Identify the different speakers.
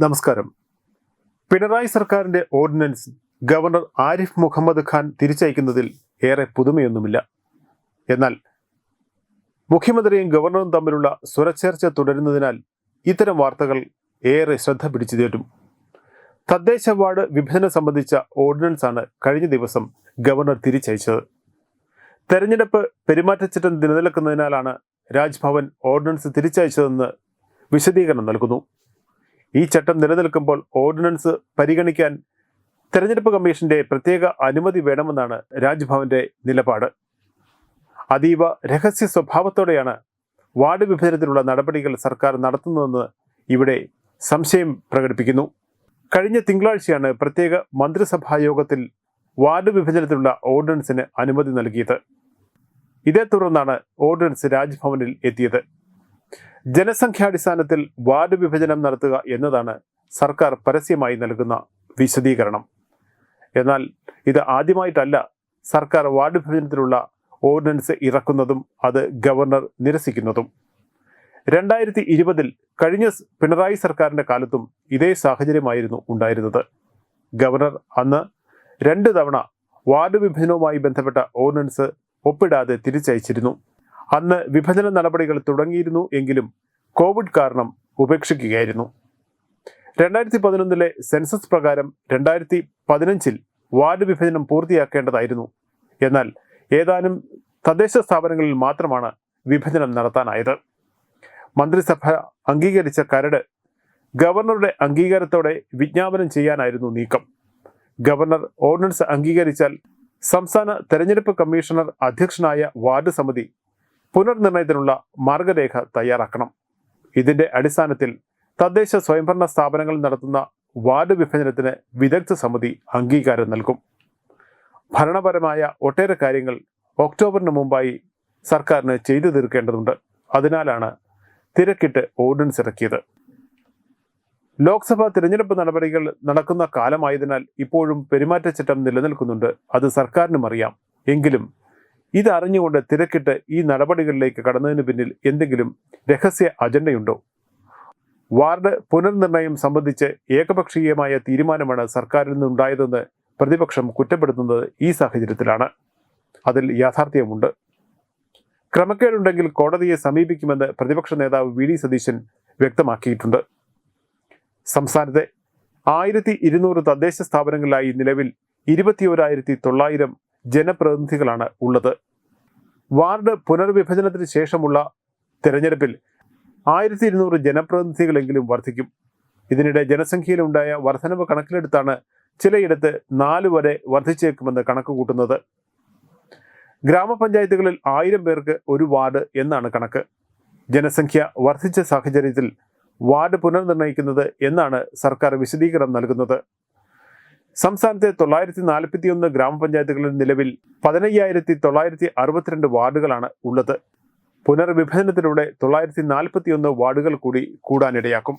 Speaker 1: നമസ്കാരം. പിണറായി സർക്കാരിന്റെ ordinance governor Arif Muhammad Khan തിരിച്ചയക്കുന്നതിൽ ഏറെ പുതുമയൊന്നുമില്ല. എന്നാൽ മുഖ്യമന്ത്രിയും ഗവർണറും തമ്മിലുള്ള സ്വരച്ചേർച്ച തുടരുന്നതിനാൽ ഇത്തരം വാർത്തകൾ ഏറെ ശ്രദ്ധ പിടിച്ചു തേറ്റും തദ്ദേശ വാർഡ് വിഭജനം സംബന്ധിച്ച ഓർഡിനൻസ് ആണ് കഴിഞ്ഞ ദിവസം ഗവർണർ തിരിച്ചയച്ചത്. തെരഞ്ഞെടുപ്പ് പെരുമാറ്റച്ചട്ടം നിലനിൽക്കുന്നതിനാലാണ് രാജ്ഭവൻ ഓർഡിനൻസ് തിരിച്ചയച്ചതെന്ന് വിശദീകരണം നൽകുന്നു. ഈ ചട്ടം നിലനിൽക്കുമ്പോൾ ഓർഡിനൻസ് പരിഗണിക്കാൻ തെരഞ്ഞെടുപ്പ് കമ്മീഷന്റെ പ്രത്യേക അനുമതി വേണമെന്നാണ് രാജ്ഭവന്റെ നിലപാട്. അതീവ രഹസ്യ സ്വഭാവത്തോടെയാണ് വാർഡ് വിഭജനത്തിലുള്ള നടപടികൾ സർക്കാർ നടത്തുന്നതെന്ന് ഇവിടെ സംശയം പ്രകടിപ്പിക്കുന്നു. കഴിഞ്ഞ തിങ്കളാഴ്ചയാണ് പ്രത്യേക മന്ത്രിസഭാ യോഗത്തിൽ വാർഡ് വിഭജനത്തിലുള്ള ഓർഡിനൻസിന് അനുമതി നൽകിയത്. ഇതേ തുടർന്നാണ് ഓർഡിനൻസ് രാജ്ഭവനിൽ എത്തിയത്. ജനസംഖ്യാടിസ്ഥാനത്തിൽ വാർഡ് വിഭജനം നടത്തുക എന്നതാണ് സർക്കാർ പരസ്യമായി നൽകുന്ന വിശദീകരണം. എന്നാൽ ഇത് ആദ്യമായിട്ടല്ല സർക്കാർ വാർഡ് വിഭജനത്തിലുള്ള ഓർഡിനൻസ് ഇറക്കുന്നതും അത് ഗവർണർ നിരസിക്കുന്നതും. രണ്ടായിരത്തി ഇരുപതിൽ കഴിഞ്ഞ പിണറായി സർക്കാരിന്റെ കാലത്തും ഇതേ സാഹചര്യമായിരുന്നു ഉണ്ടായിരുന്നത്. ഗവർണർ അന്ന് രണ്ട് തവണ വാർഡ് വിഭജനവുമായി ബന്ധപ്പെട്ട ഓർഡിനൻസ് ഒപ്പിടാതെ തിരിച്ചയച്ചിരുന്നു. അന്ന് വിഭജന നടപടികൾ തുടങ്ങിയിരുന്നു എങ്കിലും കോവിഡ് കാരണം ഉപേക്ഷിക്കുകയായിരുന്നു. രണ്ടായിരത്തി പതിനൊന്നിലെ സെൻസസ് പ്രകാരം രണ്ടായിരത്തി പതിനഞ്ചിൽ വാർഡ് വിഭജനം പൂർത്തിയാക്കേണ്ടതായിരുന്നു. എന്നാൽ ഏതാനും തദ്ദേശ സ്ഥാപനങ്ങളിൽ മാത്രമാണ് വിഭജനം നടത്താനായത്. മന്ത്രിസഭ അംഗീകരിച്ച കരട് ഗവർണറുടെ അംഗീകാരത്തോടെ വിജ്ഞാപനം ചെയ്യാനായിരുന്നു നീക്കം. ഗവർണർ ഓർഡിനൻസ് അംഗീകരിച്ചാൽ സംസ്ഥാന തെരഞ്ഞെടുപ്പ് കമ്മീഷണർ അധ്യക്ഷനായ വാർഡ് സമിതി പുനർനിർണയത്തിനുള്ള മാർഗരേഖ തയ്യാറാക്കണം. ഇതിന്റെ അടിസ്ഥാനത്തിൽ തദ്ദേശ സ്വയംഭരണ സ്ഥാപനങ്ങൾ നടത്തുന്ന വാർഡ് വിഭജനത്തിന് വിദഗ്ധ സമിതി അംഗീകാരം നൽകും. ഭരണപരമായ ഒട്ടേറെ കാര്യങ്ങൾ ഒക്ടോബറിന് മുമ്പായി സർക്കാരിന് ചെയ്തു തീർക്കേണ്ടതുണ്ട്. അതിനാലാണ് തിരക്കിട്ട് ഓർഡിനൻസ് ഇറക്കിയത്. ലോക്സഭാ തിരഞ്ഞെടുപ്പ് നടപടികൾ നടക്കുന്ന കാലമായതിനാൽ ഇപ്പോഴും പെരുമാറ്റച്ചട്ടം നിലനിൽക്കുന്നുണ്ട്. അത് സർക്കാരിനും അറിയാം. എങ്കിലും ഇതറിഞ്ഞുകൊണ്ട് തിരക്കിട്ട് ഈ നടപടികളിലേക്ക് കടന്നതിന് പിന്നിൽ എന്തെങ്കിലും രഹസ്യ അജണ്ടയുണ്ടോ? വാർഡ് പുനർനിർണയം സംബന്ധിച്ച് ഏകപക്ഷീയമായ തീരുമാനമാണ് സർക്കാരിൽ നിന്നുണ്ടായതെന്ന് പ്രതിപക്ഷം കുറ്റപ്പെടുത്തുന്നത് ഈ സാഹചര്യത്തിലാണ്. അതിൽ യാഥാർത്ഥ്യമുണ്ട്. ക്രമക്കേടുണ്ടെങ്കിൽ കോടതിയെ സമീപിക്കുമെന്ന് പ്രതിപക്ഷ നേതാവ് വി ഡി സതീശൻ വ്യക്തമാക്കിയിട്ടുണ്ട്. സംസ്ഥാനത്തെ ആയിരത്തി ഇരുന്നൂറ് തദ്ദേശ സ്ഥാപനങ്ങളിലായി നിലവിൽ ഇരുപത്തിയോരായിരത്തി തൊള്ളായിരം ജനപ്രതിനിധികളാണ് ഉള്ളത്. വാർഡ് പുനർവിഭജനത്തിന് ശേഷമുള്ള തെരഞ്ഞെടുപ്പിൽ ആയിരത്തി ഇരുന്നൂറ് ജനപ്രതിനിധികളെങ്കിലും വർദ്ധിക്കും ഇതിനിടെ ജനസംഖ്യയിലുണ്ടായ വർധനവ് കണക്കിലെടുത്താണ് ചിലയിടത്ത് നാല് വരെ വർദ്ധിച്ചേക്കുമെന്ന് കണക്ക് കൂട്ടുന്നത് ഗ്രാമപഞ്ചായത്തുകളിൽ ആയിരം പേർക്ക് ഒരു വാർഡ് എന്നാണ് കണക്ക്. ജനസംഖ്യ വർദ്ധിച്ച സാഹചര്യത്തിൽ വാർഡ് പുനർനിർണയിക്കുന്നത് എന്നാണ് സർക്കാർ വിശദീകരണം നൽകുന്നത്. സംസ്ഥാനത്തെ തൊള്ളായിരത്തി നാൽപ്പത്തിയൊന്ന് ഗ്രാമപഞ്ചായത്തുകളിൽ നിലവിൽ പതിനയ്യായിരത്തി തൊള്ളായിരത്തി അറുപത്തിരണ്ട് വാർഡുകളാണ് ഉള്ളത്. പുനർവിഭജനത്തിലൂടെ തൊള്ളായിരത്തി നാൽപ്പത്തിയൊന്ന് വാർഡുകൾ കൂടി കൂടാനിടയാക്കും.